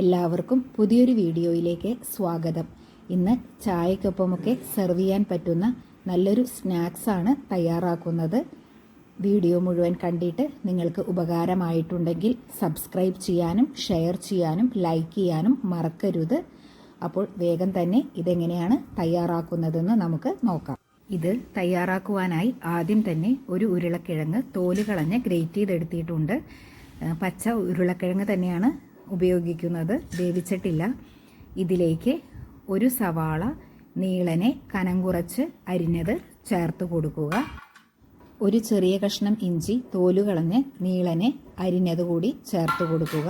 എല്ലാവർക്കും പുതിയൊരു വീഡിയോയിലേക്ക് സ്വാഗതം. ഇന്ന് ചായക്കൊപ്പമൊക്കെ സെർവ് ചെയ്യാൻ പറ്റുന്ന നല്ലൊരു സ്നാക്സാണ് തയ്യാറാക്കുന്നത്. വീഡിയോ മുഴുവൻ കണ്ടിട്ട് നിങ്ങൾക്ക് ഉപകാരമായിട്ടുണ്ടെങ്കിൽ സബ്സ്ക്രൈബ് ചെയ്യാനും ഷെയർ ചെയ്യാനും ലൈക്ക് ചെയ്യാനും മറക്കരുത്. അപ്പോൾ വേഗം തന്നെ ഇതെങ്ങനെയാണ് തയ്യാറാക്കുന്നതെന്ന് നമുക്ക് നോക്കാം. ഇത് തയ്യാറാക്കുവാനായി ആദ്യം തന്നെ ഒരു ഉരുളക്കിഴങ്ങ് തോൽ കളഞ്ഞ് ഗ്രേറ്റ് ചെയ്തെടുത്തിട്ടുണ്ട്. പച്ച ഉരുളക്കിഴങ്ങ് തന്നെയാണ് ഉപയോഗിക്കുന്നത് വേവിച്ചിട്ടില്ല. ഇതിലേക്ക് ഒരു സവാള നീളനെ കനം കുറച്ച് അരിഞ്ഞത് ചേർത്ത് കൊടുക്കുക. ഒരു ചെറിയ കഷ്ണം ഇഞ്ചി തോലുകളഞ്ഞ് നീളനെ അരിഞ്ഞത് കൂടി ചേർത്ത് കൊടുക്കുക.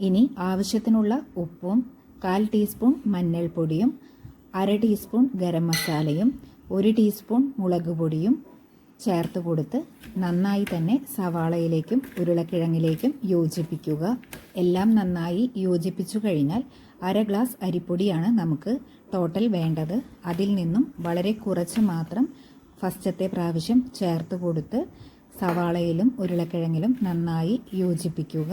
ഇനി ആവശ്യത്തിനുള്ള ഉപ്പും കാൽ ടീസ്പൂൺ മഞ്ഞൾപ്പൊടിയും അര ടീസ്പൂൺ ഗരം മസാലയും ഒരു ടീസ്പൂൺ മുളക് പൊടിയും ചേർത്ത് കൊടുത്ത് നന്നായി തന്നെ സവാളയിലേക്കും ഉരുളക്കിഴങ്ങിലേക്കും യോജിപ്പിക്കുക. എല്ലാം നന്നായി യോജിപ്പിച്ചു കഴിഞ്ഞാൽ അര ഗ്ലാസ് അരിപ്പൊടിയാണ് നമുക്ക് ടോട്ടൽ വേണ്ടത്. അതിൽ നിന്നും വളരെ കുറച്ച് മാത്രം ഫസ്റ്റത്തെ പ്രാവശ്യം ചേർത്ത് കൊടുത്ത് സവാളയിലും ഉരുളക്കിഴങ്ങിലും നന്നായി യോജിപ്പിക്കുക.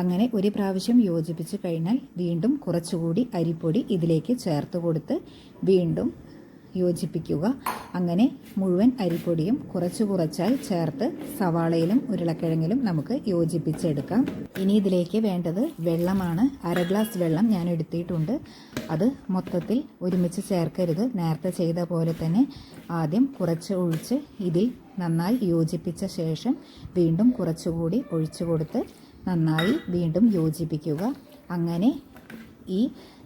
അങ്ങനെ ഒരു പ്രാവശ്യം യോജിപ്പിച്ച് കഴിഞ്ഞാൽ വീണ്ടും കുറച്ചുകൂടി അരിപ്പൊടി ഇതിലേക്ക് ചേർത്ത് കൊടുത്ത് വീണ്ടും യോജിപ്പിക്കുക. അങ്ങനെ മുഴുവൻ അരിപ്പൊടിയും കുറച്ച് കുറച്ചായി ചേർത്ത് സവാളയിലും ഉരുളക്കിഴങ്ങിലും നമുക്ക് യോജിപ്പിച്ചെടുക്കാം. ഇനി ഇതിലേക്ക് വേണ്ടത് വെള്ളമാണ്. അര ഗ്ലാസ് വെള്ളം ഞാൻ എടുത്തിട്ടുണ്ട്. അത് മൊത്തത്തിൽ ഒരുമിച്ച് ചേർക്കരുത്. നേരത്തെ ചെയ്ത പോലെ തന്നെ ആദ്യം കുറച്ച് ഒഴിച്ച് ഇതിൽ നന്നായി യോജിപ്പിച്ച ശേഷം വീണ്ടും കുറച്ചുകൂടി ഒഴിച്ചു കൊടുത്ത് നന്നായി വീണ്ടും യോജിപ്പിക്കുക. അങ്ങനെ ഈ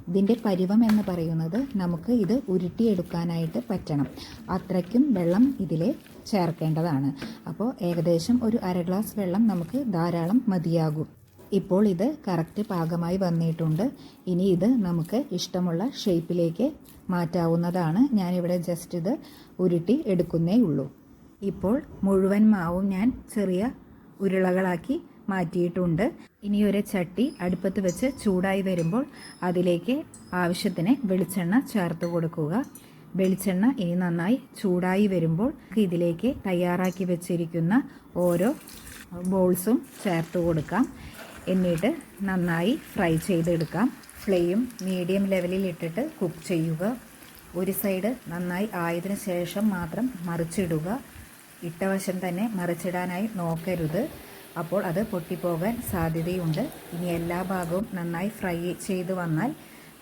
ഇതിന്റെ പരിവം എന്ന് പറയുന്നത് നമുക്ക് ഇത് ഉരുട്ടിയെടുക്കാനായിട്ട് പറ്റണം. അത്രയ്ക്കും വെള്ളം ഇതിൽ ചേർക്കേണ്ടതാണ്. അപ്പോൾ ഏകദേശം ഒരു അര ഗ്ലാസ് വെള്ളം നമുക്ക് ധാരാളം മതിയാകും. ഇപ്പോൾ ഇത് കറക്റ്റ് പാകമായി വന്നിട്ടുണ്ട്. ഇനി ഇത് നമുക്ക് ഇഷ്ടമുള്ള ഷേപ്പിലേക്ക് മാറ്റാവുന്നതാണ്. ഞാനിവിടെ ജസ്റ്റ് ഇത് ഉരുട്ടി എടുക്കുന്നേ ഉള്ളൂ. ഇപ്പോൾ മുഴുവൻ മാവും ഞാൻ ചെറിയ ഉരുളകളാക്കി മാറ്റിയിട്ടുണ്ട്. ഇനി ഒരു ചട്ടി അടുപ്പത്ത് വെച്ച് ചൂടായി വരുമ്പോൾ അതിലേക്ക് ആവശ്യത്തിന് വെളിച്ചെണ്ണ ചേർത്ത് കൊടുക്കുക. വെളിച്ചെണ്ണ ഇനി നന്നായി ചൂടായി വരുമ്പോൾ ഇതിലേക്ക് തയ്യാറാക്കി വെച്ചിരിക്കുന്ന ഓരോ ബോൾസും ചേർത്ത് കൊടുക്കാം. എന്നിട്ട് നന്നായി ഫ്രൈ ചെയ്തെടുക്കാം. ഫ്ലെയിം മീഡിയം ലെവലിൽ ഇട്ടിട്ട് കുക്ക് ചെയ്യുക. ഒരു സൈഡ് നന്നായി ആയതിനു ശേഷം മാത്രം മറിച്ചിടുക. ഇട്ട വശം തന്നെ മറിച്ചിടാനായി നോക്കരുത്. അപ്പോൾ അത് പൊട്ടിപ്പോകാൻ സാധ്യതയുണ്ട്. ഇനി എല്ലാ ഭാഗവും നന്നായി ഫ്രൈ ചെയ്ത് വന്നാൽ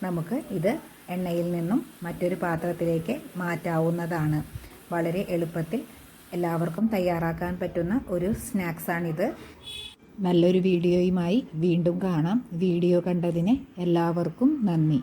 നമുക്ക് ഇത് എണ്ണയിൽ നിന്നും മറ്റൊരു പാത്രത്തിലേക്ക് മാറ്റാവുന്നതാണ്. വളരെ എളുപ്പത്തിൽ എല്ലാവർക്കും തയ്യാറാക്കാൻ പറ്റുന്ന ഒരു സ്നാക്സാണിത്. നല്ലൊരു വീഡിയോയുമായി വീണ്ടും കാണാം. വീഡിയോ കണ്ടതിന് എല്ലാവർക്കും നന്ദി.